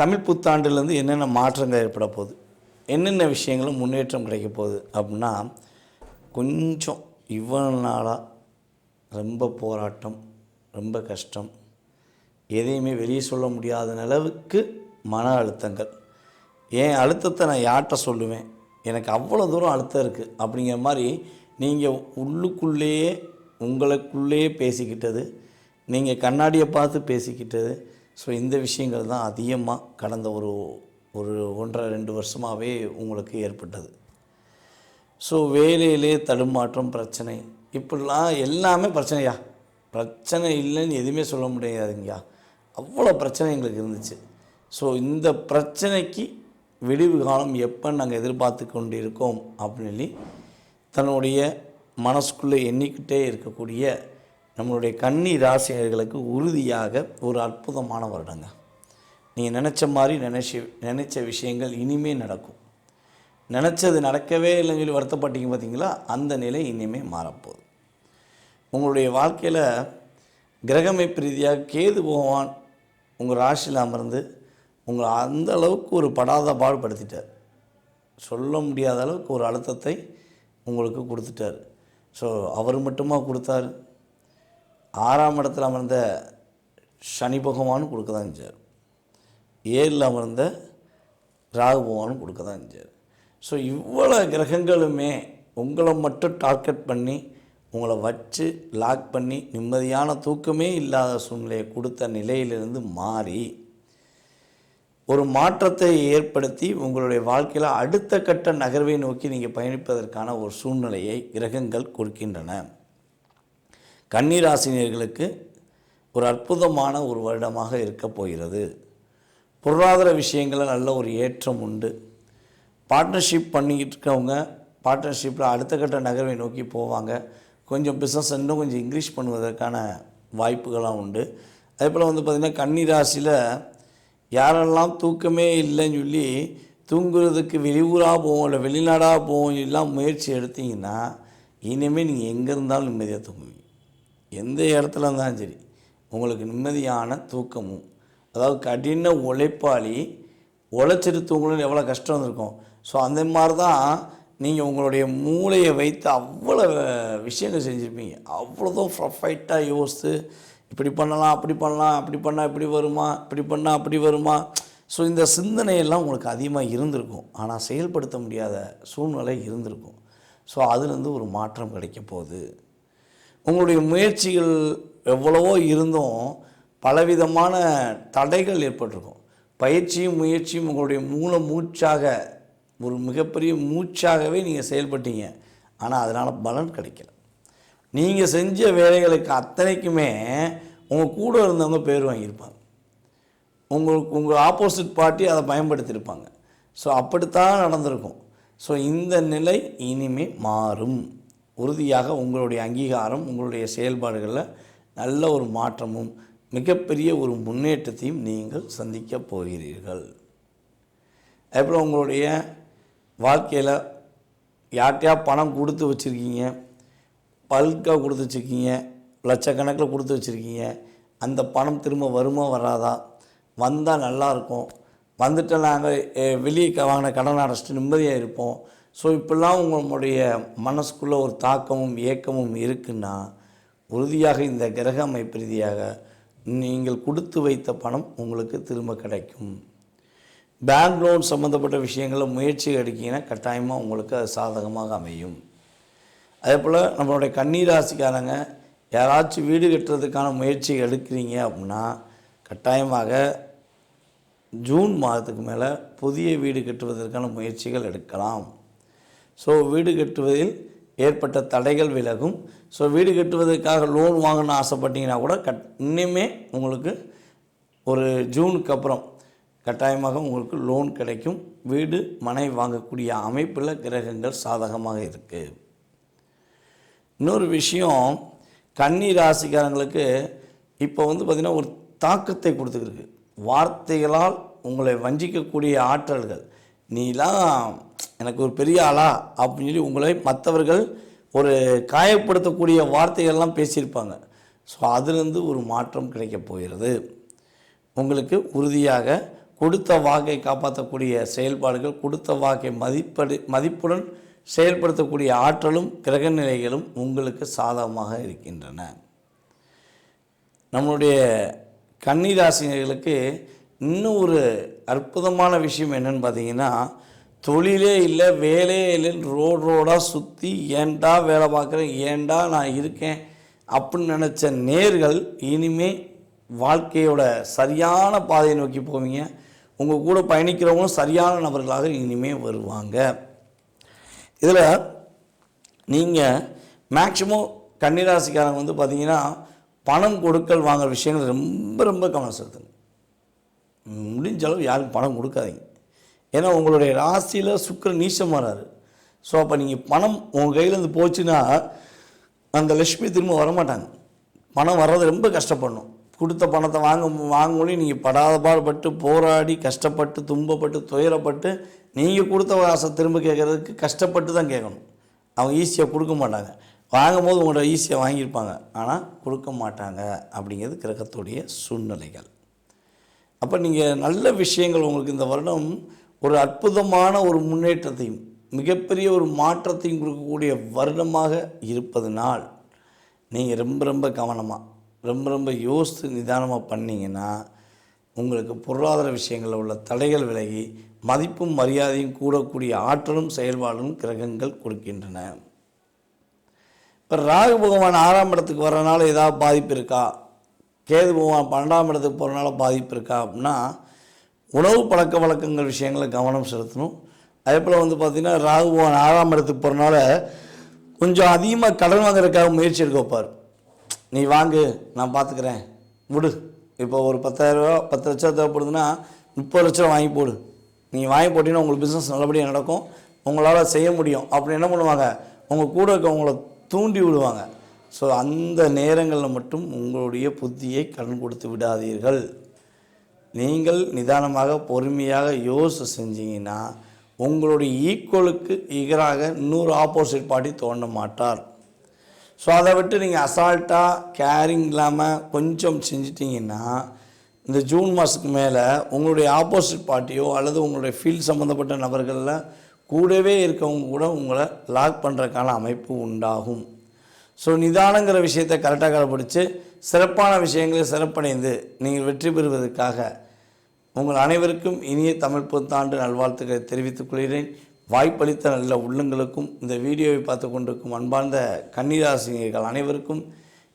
தமிழ் புத்தாண்டுலேருந்து என்னென்ன மாற்றங்கள் ஏற்பட போகுது? என்னென்ன விஷயங்களும் முன்னேற்றம் கிடைக்க போகுது அப்படின்னா கொஞ்சம் இவ்வளவு நாளாக ரொம்ப போராட்டம் ரொம்ப கஷ்டம். எதையுமே வெளியே சொல்ல முடியாத அளவுக்கு மன அழுத்தங்கள். என் அழுத்தத்தை நான் யார்கிட்ட சொல்லுவேன்? எனக்கு அவ்வளோ தூரம் அழுத்தம் இருக்குது அப்படிங்கிற மாதிரி நீங்கள் உள்ளுக்குள்ளேயே உங்களுக்குள்ளேயே பேசிக்கிட்டது நீங்கள் கண்ணாடியை பார்த்து பேசிக்கிட்டது ஸோ இந்த விஷயங்கள் தான் அதிகமாக கடந்த ஒரு ஒரு ஒன்றரை ரெண்டு வருஷமாகவே உங்களுக்கு ஏற்பட்டது. ஸோ வேலையிலே தடுமாற்றம் பிரச்சனை. இப்படிலாம் எல்லாமே பிரச்சனையா? பிரச்சனை இல்லைன்னு எதுவுமே சொல்ல முடியாதுங்கய்யா. அவ்வளோ பிரச்சனை எங்களுக்கு இருந்துச்சு. ஸோ இந்த பிரச்சனைக்கு விடிவு காலம் எப்போ நாங்கள் எதிர்பார்த்து கொண்டு இருக்கோம் அப்படின்னு சொல்லி தன்னுடைய மனசுக்குள்ளே எண்ணிக்கிட்டே இருக்கக்கூடிய நம்மளுடைய கன்னி ராசினர்களுக்கு உறுதியாக ஒரு அற்புதமான வருடங்க. நீங்கள் நினச்ச மாதிரி நினச்சி நினச்ச விஷயங்கள் இனிமே நடக்கும். நினச்சது நடக்கவே இல்லைன்னு சொல்லி வருத்தப்பட்டீங்க பார்த்தீங்களா அந்த நிலை இனிமே மாறப்போகுது. உங்களுடைய வாழ்க்கையில் கிரகமைப்பு ரீதியாக கேது பகவான் உங்கள் ராசியில் அமர்ந்து உங்களை அந்த அளவுக்கு ஒரு படாத பாடுபடுத்திட்டார். சொல்ல முடியாத அளவுக்கு ஒரு அழுத்தத்தை உங்களுக்கு கொடுத்துட்டார். ஸோ அவர் மட்டுமா கொடுத்தாரு? ஆறாம் இடத்துல அமர்ந்த சனி பகவானும் கொடுக்க தான் செஞ்சார். ஏழில் அமர்ந்த ராகு பகவானும் கொடுக்க தான் செஞ்சார். ஸோ இவ்வளோ கிரகங்களுமே உங்களை மட்டும் டார்கெட் பண்ணி உங்களை வச்சு லாக் பண்ணி நிம்மதியான தூக்கமே இல்லாத சூழ்நிலையை கொடுத்த நிலையிலிருந்து மாறி ஒரு மாற்றத்தை ஏற்படுத்தி உங்களுடைய வாழ்க்கையில் அடுத்த கட்ட நகர்வை நோக்கி நீங்கள் பயணிப்பதற்கான ஒரு சூழ்நிலையை கிரகங்கள் கொடுக்கின்றன. கன்னிராசினியர்களுக்கு ஒரு அற்புதமான ஒரு வருடமாக இருக்கப் போகிறது. பொருளாதார விஷயங்களில் நல்ல ஒரு ஏற்றம் உண்டு. பார்ட்னர்ஷிப் பண்ணிக்கிட்டு இருக்கவங்க பார்ட்னர்ஷிப்பில் அடுத்த கட்ட நகர்வை நோக்கி போவாங்க. கொஞ்சம் பிஸ்னஸ் இன்னும் கொஞ்சம் இன்க்ரீஸ் பண்ணுவதற்கான வாய்ப்புகளாக உண்டு. அதே போல் வந்து பார்த்திங்கன்னா கன்னிராசியில் யாரெல்லாம் தூக்கமே இல்லைன்னு சொல்லி தூங்குறதுக்கு வெளியூராக போவோம் இல்லை வெளிநாடாக போவோம் எல்லாம் முயற்சி எடுத்தீங்கன்னா இனிமேல் நீங்கள் எங்கே இருந்தாலும் நிம்மதியாக தூங்குவீங்க. எந்த இடத்துல இருந்தாலும் சரி உங்களுக்கு நிம்மதியான தூக்கமும் அதாவது கடின உழைப்பாளி உழைச்சிட்டு தூங்கணும்னு எவ்வளோ கஷ்டம் வந்திருக்கும். ஸோ அந்த மாதிரி தான் நீங்கள் உங்களுடைய மூளையை வைத்து அவ்வளோ விஷயங்கள் செஞ்சுருப்பீங்க. அவ்வளோதும் ப்ரொஃபைட்டாக யோசித்து இப்படி பண்ணலாம் அப்படி பண்ணலாம் அப்படி பண்ணால் இப்படி வருமா இப்படி பண்ணால் அப்படி வருமா. ஸோ இந்த சிந்தனையெல்லாம் உங்களுக்கு அதிகமாக இருந்திருக்கும். ஆனால் செயல்படுத்த முடியாத சூழ்நிலை இருந்திருக்கும். ஸோ அதுலேருந்து ஒரு மாற்றம் கிடைக்க போகுது. உங்களுடைய முயற்சிகள் எவ்வளவோ இருந்தும் பலவிதமான தடைகள் ஏற்பட்டிருக்கும். பயிற்சியும் முயற்சியும் உங்களுடைய மூல மூச்சாக ஒரு மிகப்பெரிய மூச்சாகவே நீங்கள் செயல்பட்டீங்க. ஆனால் அதனால் பலன் கிடைக்கல. நீங்கள் செஞ்ச வேலைகளுக்கு அத்தனைக்குமே உங்கள் கூட இருந்தவங்க பேர் வாங்கியிருப்பாங்க. உங்களுக்கு உங்கள் ஆப்போசிட் பார்ட்டி அதை பயன்படுத்தியிருப்பாங்க. ஸோ அப்படித்தான் நடந்திருக்கும். ஸோ இந்த நிலை இனிமே மாறும். உறுதியாக உங்களுடைய அங்கீகாரம் உங்களுடைய செயல்பாடுகளில் நல்ல ஒரு மாற்றமும் மிகப்பெரிய ஒரு முன்னேற்றத்தையும் நீங்கள் சந்திக்க போகிறீர்கள். அதுபோல் உங்களுடைய வாழ்க்கையில் யார்கிட்டயா பணம் கொடுத்து வச்சுருக்கீங்க பல்காக கொடுத்து வச்சுருக்கீங்க லட்சக்கணக்கில் கொடுத்து வச்சுருக்கீங்க அந்த பணம் திரும்ப வருமா வராதா? வந்தால் நல்லாயிருக்கும் வந்துட்டு நாங்கள் வெளியே வாங்கின கடன் அடைச்சிட்டு நிம்மதியாக இருப்போம். ஸோ இப்படிலாம் உங்களுடைய மனசுக்குள்ளே ஒரு தாக்கமும் ஏக்கமும் இருக்குன்னா உறுதியாக இந்த கிரக அமைப்பு ரீதியாக நீங்கள் கொடுத்து வைத்த பணம் உங்களுக்கு திரும்ப கிடைக்கும். பேங்க் லோன் சம்மந்தப்பட்ட விஷயங்களில் முயற்சி எடுக்கீங்கன்னா கட்டாயமாக உங்களுக்கு அது சாதகமாக அமையும். அதே போல் நம்மளுடைய கண்ணீராசிக்காரங்க யாராச்சும் வீடு கட்டுறதுக்கான முயற்சி எடுக்கிறீங்க அப்படின்னா கட்டாயமாக ஜூன் மாதத்துக்கு மேலே புதிய வீடு கட்டுவதற்கான முயற்சிகள் எடுக்கலாம். ஸோ வீடு கட்டுவதில் ஏற்பட்ட தடைகள் விலகும். ஸோ வீடு கட்டுவதற்காக லோன் வாங்கணும்னு ஆசைப்பட்டீங்கன்னா கூட கட் இன்னுமே உங்களுக்கு ஒரு ஜூனுக்கு அப்புறம் கட்டாயமாக உங்களுக்கு லோன் கிடைக்கும். வீடு மனை வாங்கக்கூடிய அமைப்பில் கிரகங்கள் சாதகமாக இருக்குது இன்னொரு விஷயம் கன்னி ராசிக்காரங்களுக்கு இப்போ வந்து பார்த்திங்கன்னா ஒரு தாக்கத்தை கொடுத்துருக்கு வார்த்தைகளால் உங்களை வஞ்சிக்கக்கூடிய ஆற்றல்கள். நீலாம் எனக்கு ஒரு பெரிய ஆளா அப்படின்னு சொல்லி உங்களை மற்றவர்கள் ஒரு காயப்படுத்தக்கூடிய வார்த்தைகள்லாம் பேசியிருப்பாங்க. ஸோ அதுலேருந்து ஒரு மாற்றம் கிடைக்கப் போகிறது. உங்களுக்கு உறுதியாக கொடுத்த வாக்கை காப்பாற்றக்கூடிய செயல்பாடுகள் கொடுத்த வாக்கை மதிப்படு மதிப்புடன் செயல்படுத்தக்கூடிய ஆற்றலும் கிரக நிலைகளும் உங்களுக்கு சாதகமாக இருக்கின்றன. நம்மளுடைய கன்னிராசினர்களுக்கு இன்னும் ஒரு அற்புதமான விஷயம் என்னென்னு பார்த்தீங்கன்னா தொழிலே இல்லை வேலையே இல்லைன்னு ரோடு ரோடாக சுற்றி ஏன்டா வேலை பார்க்குறேன் ஏன்டா நான் இருக்கேன் அப்படின்னு நினச்ச நேர்கள் இனிமேல் வாழ்க்கையோட சரியான பாதையை நோக்கி போவீங்க. உங்கள் கூட பயணிக்கிறவங்களும் சரியான நபர்களாக இனிமே வருவாங்க. இதில் நீங்கள் மேக்சிமம் கன்னிராசிக்காரங்க வந்து பார்த்தீங்கன்னா பணம் கொடுக்கல் வாங்குற விஷயங்கள் ரொம்ப ரொம்ப கவனம் செலுத்துங்க. முடிஞ்ச அளவு யாருக்கும் பணம் கொடுக்காதீங்க. ஏன்னா உங்களுடைய ராசியில் சுக்கிரன் நீச்சம் வராரு. ஸோ அப்போ நீங்கள் பணம் உங்கள் கையிலேருந்து போச்சுன்னா அந்த லட்சுமி திரும்ப வரமாட்டாங்க. பணம் வர்றது ரொம்ப கஷ்டப்படணும். கொடுத்த பணத்தை வாங்க வாங்க நீங்கள் படாத பாடுபட்டு போராடி கஷ்டப்பட்டு துன்பப்பட்டு துயரப்பட்டு நீங்கள் கொடுத்த காசை திரும்ப கேட்குறதுக்கு கஷ்டப்பட்டு தான் கேட்கணும். அவங்க ஈஸியாக கொடுக்க மாட்டாங்க. வாங்கும்போது உங்களோட ஈஸியாக வாங்கியிருப்பாங்க. ஆனால் கொடுக்க மாட்டாங்க அப்படிங்கிறது கிரகத்துடைய சூழ்நிலைகள். அப்போ நீங்கள் நல்ல விஷயங்கள் உங்களுக்கு இந்த வருடம் ஒரு அற்புதமான ஒரு முன்னேற்றத்தையும் மிகப்பெரிய ஒரு மாற்றத்தையும் கொடுக்கக்கூடிய வருடமாக இருப்பதனால் நீங்கள் ரொம்ப ரொம்ப கவனமாக ரொம்ப ரொம்ப யோசித்து நிதானமாக பண்ணீங்கன்னா உங்களுக்கு பொருளாதார விஷயங்களில் உள்ள தடைகள் விலகி மதிப்பும் மரியாதையும் கூடக்கூடிய ஆற்றலும் செயல்பாடும் கிரகங்கள் கொடுக்கின்றன. இப்போ ராகு பகவான் ஆறாம் இடத்துக்கு வரனால ஏதாவது பாதிப்பு இருக்கா? கேது பகவான் பன்னெண்டாம் இடத்துக்கு போகிறனால பாதிப்பு இருக்கா அப்படின்னா உணவு பழக்க வழக்கங்கள் விஷயங்களில் கவனம் செலுத்தணும். அதே போல் வந்து பார்த்திங்கன்னா ராகு பகவான் ஆறாம் இடத்துக்கு போகிறனால கொஞ்சம் அதிகமாக கடன் வாங்குறதுக்காக முயற்சி எடுக்க வைப்பார். நீ வாங்கு நான் பார்த்துக்கிறேன் விடு. இப்போ ஒரு பத்தாயிரரூவா பத்து லட்சம் தேவைப்படுதுன்னா முப்பது லட்சம் வாங்கி போடு. நீங்கள் வாங்கி போட்டிங்கன்னா உங்களுக்கு பிஸ்னஸ் நல்லபடியாக நடக்கும். உங்களால் செய்ய முடியும். அப்படி என்ன பண்ணுவாங்க? உங்கள் கூட இருக்கவங்கள தூண்டி விடுவாங்க. ஸோ அந்த நேரங்களில் மட்டும் உங்களுடைய புத்தியை கடன் கொடுத்து விடாதீர்கள். நீங்கள் நிதானமாக பொறுமையாக யோசிச்சு செஞ்சீங்கன்னா உங்களுடைய ஈக்குவலுக்கு ஈகராக இன்னொரு ஆப்போசிட் பார்ட்டி தோண்ட மாட்டார். ஸோ அதை விட்டு நீங்கள் அசால்ட்டாக கேரிங் இல்லாமல் கொஞ்சம் செஞ்சிட்டிங்கன்னா இந்த ஜூன் மாதத்துக்கு மேலே உங்களுடைய ஆப்போசிட் பார்ட்டியோ அல்லது உங்களுடைய ஃபீல்ட் சம்மந்தப்பட்ட நபர்களில் கூடவே இருக்கவங்க கூட உங்களை லாக் பண்ணுறதுக்கான அமைப்பு உண்டாகும். ஸோ நிதானங்கிற விஷயத்தை கரெக்டாக கடைப்பிடிச்சு சிறப்பான விஷயங்களை சிறப்படைந்து நீங்கள் வெற்றி பெறுவதற்காக உங்கள் அனைவருக்கும் இனிய தமிழ் புத்தாண்டு நல்வாழ்த்துக்களை தெரிவித்துக் கொள்கிறேன். வாய்ப்பளித்த நல்ல உள்ளங்களுக்கும் இந்த வீடியோவை பார்த்து கொண்டிருக்கும் அன்பார்ந்த கன்னிராசினியர்கள் அனைவருக்கும்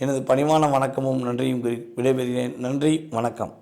எனது பணிவான வணக்கமும் நன்றியும் விடைபெறுகிறேன். நன்றி வணக்கம்.